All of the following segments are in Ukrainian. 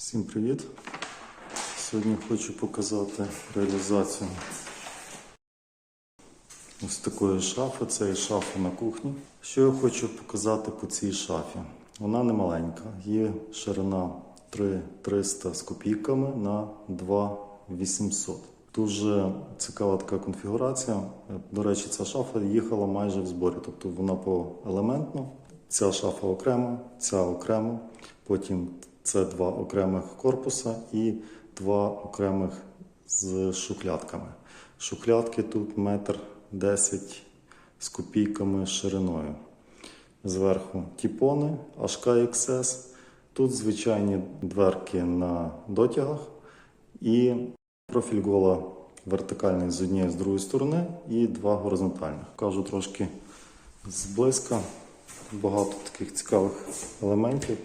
Всім привіт! Сьогодні хочу показати реалізацію ось такої шафи. Це є шафа на кухні. Що я хочу показати по цій шафі? Вона не маленька, є ширина 3300 з копійками на 2800. Дуже цікава така конфігурація. До речі, ця шафа їхала майже в зборі, тобто вона поелементно. Ця шафа окремо, ця окремо. Потім це два окремих корпуса і два окремих з шухлядками. Шухлядки тут метр десять з копійками шириною. Зверху тіпони HK XS. Тут звичайні дверки на дотягах і профіль гола вертикальний з однієї з другої сторони і два горизонтальних. Кажу трошки зблизька. Багато таких цікавих елементів.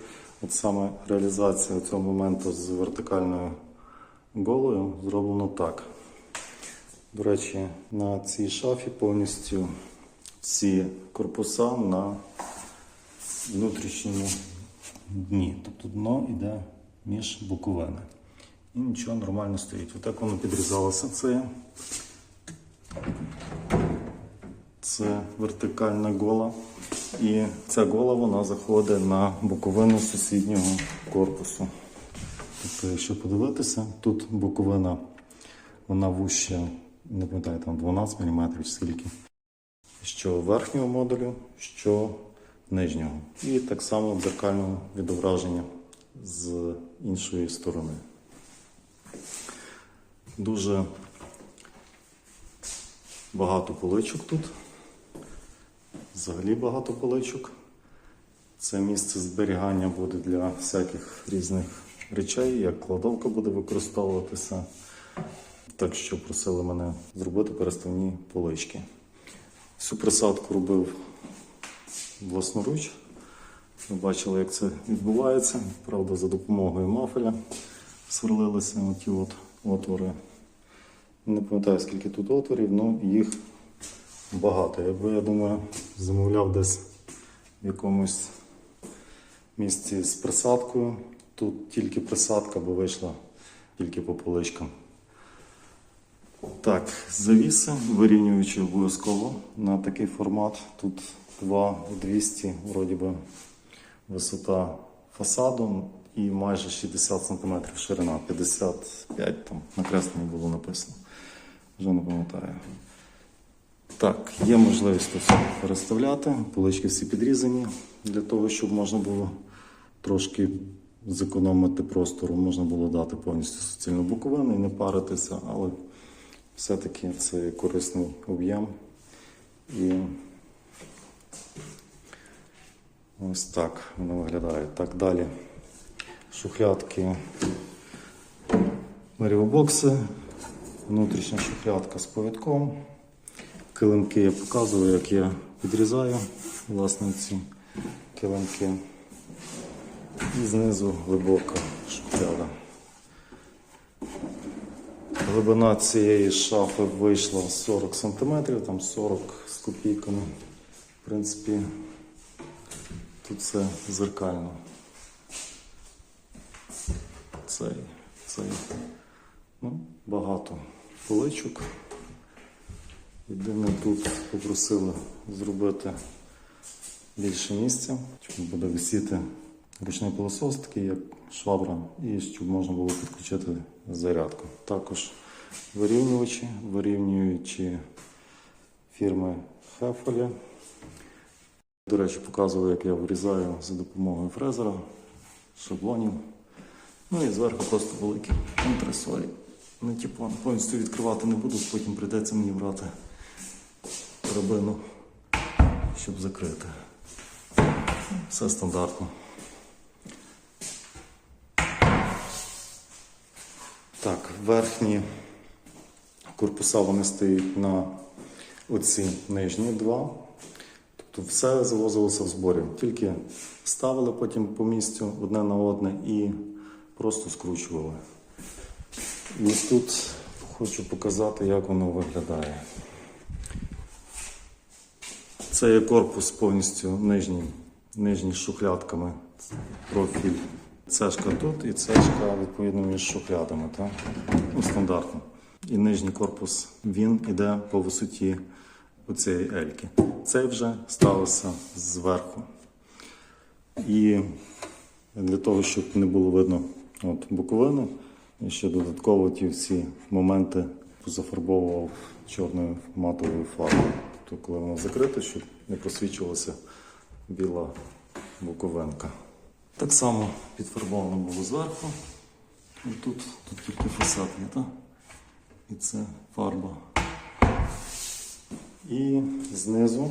От саме реалізація цього моменту з вертикальною голою зроблено так. До речі, на цій шафі повністю всі корпуса на внутрішньому дні. Тобто дно йде між боковини. І нічого нормально стоїть. Отак воно підрізалося. Це, це вертикальна гола. І ця гола вона заходить на боковину сусіднього корпусу. Тобто, якщо подивитися, тут боковина вона вуща, не пам'ятаю, там 12 мм скільки. Що верхнього модулю, що нижнього. І так само дзеркального відображення з іншої сторони. Дуже багато поличок тут. Взагалі багато поличок. Це місце зберігання буде для всяких різних речей, як кладовка буде використовуватися. Так що просили мене зробити переставні полички. Всю присадку робив власноруч. Ви бачили, як це відбувається. Правда, за допомогою мафеля сверлилися оті от отвори. Не пам'ятаю, скільки тут отворів, але їх багато. Якби, я думаю, замовляв десь в якомусь місці з присадкою. Тут тільки присадка, бо вийшла тільки по поличкам. Так, завіси, вирівнюючи обов'язково на такий формат. Тут 2,200 вроді би висота фасаду і майже 60 см ширина, 55 там накреслення було написано. Вже не пам'ятаю. Так, є можливість тут все переставляти. Полички всі підрізані для того, щоб можна було трошки зекономити простору. Можна було дати повністю суцільну боковину і не паритися, але все-таки це корисний об'єм. І ось так воно виглядає. Так далі. Шухлядки, мерівобокси, внутрішня шухлядка з повідком. Килимки я показую, як я підрізаю власне ці килимки. І знизу глибока шухляда. Глибина цієї шафи вийшла 40 см, там 40 з копійками. В принципі, тут все зеркально. Цей, цей. Ну, багато поличок. Єдине тут попросили зробити більше місця, щоб буде висіти ручний пилосос, такий як швабра, і щоб можна було підключити зарядку. Також вирівнювачі, вирівнюючи фірми Хефелі. До речі, показував, як я вирізаю за допомогою фрезера, шаблонів. Ну і зверху просто великі антресолі. Не типу, повністю відкривати не буду, потім прийдеться мені брати драбину, щоб закрити. Все стандартно. Так, верхні корпуса вони стоять на оці нижні два. Тобто все завозилося в зборі. Тільки ставили потім по місцю одне на одне і просто скручували. І тут хочу показати, як воно виглядає. Це є корпус повністю нижній, нижній з шухлядками. Профіль Цешка тут і цешка відповідно між шухлядами, так? Ну, стандартно. І нижній корпус він іде по висоті оцієї ельки. Цей вже ставився зверху. І для того, щоб не було видно от, боковини, я ще додатково ті всі моменти зафарбовував чорною матовою фарбою. Тобто, коли воно закрите, щоб не просвічувалася біла боковинка. Так само підфарбовано було зверху. І тут, тут тільки фасад є, так? І це фарба. І знизу,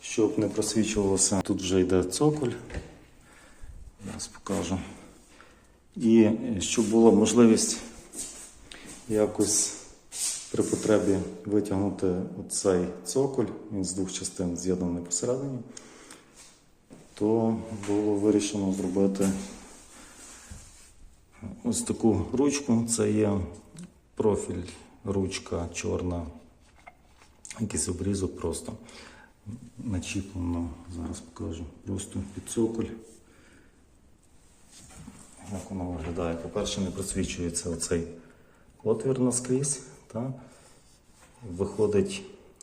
щоб не просвічувалося, тут вже йде цоколь. Зараз покажу. І щоб була можливість якось при потребі витягнути оцей цоколь, він з двох частин з'єднаний посередині, то було вирішено зробити ось таку ручку. Це є профіль, ручка чорна, якийсь обрізок просто начіплено. Зараз покажу. Просто під цоколь. Як воно виглядає? По-перше, не просвічується оцей отвір наскрізь. Та? Виходить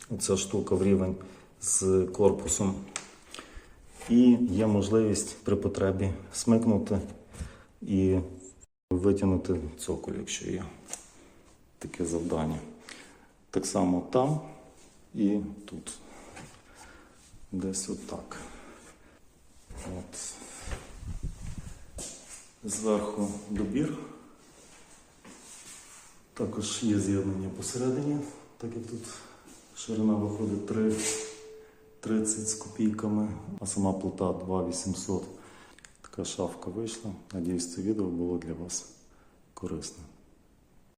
оця штука в рівень з корпусом. І є можливість при потребі смикнути і витягнути цоколь, якщо є таке завдання. Так само там і тут. Десь отак. От. Зверху добір. Також є з'єднання посередині, так як тут ширина виходить 3, 30 з копійками, а сама плита 2800. Така шафка вийшла. Надіюсь, це відео було для вас корисним.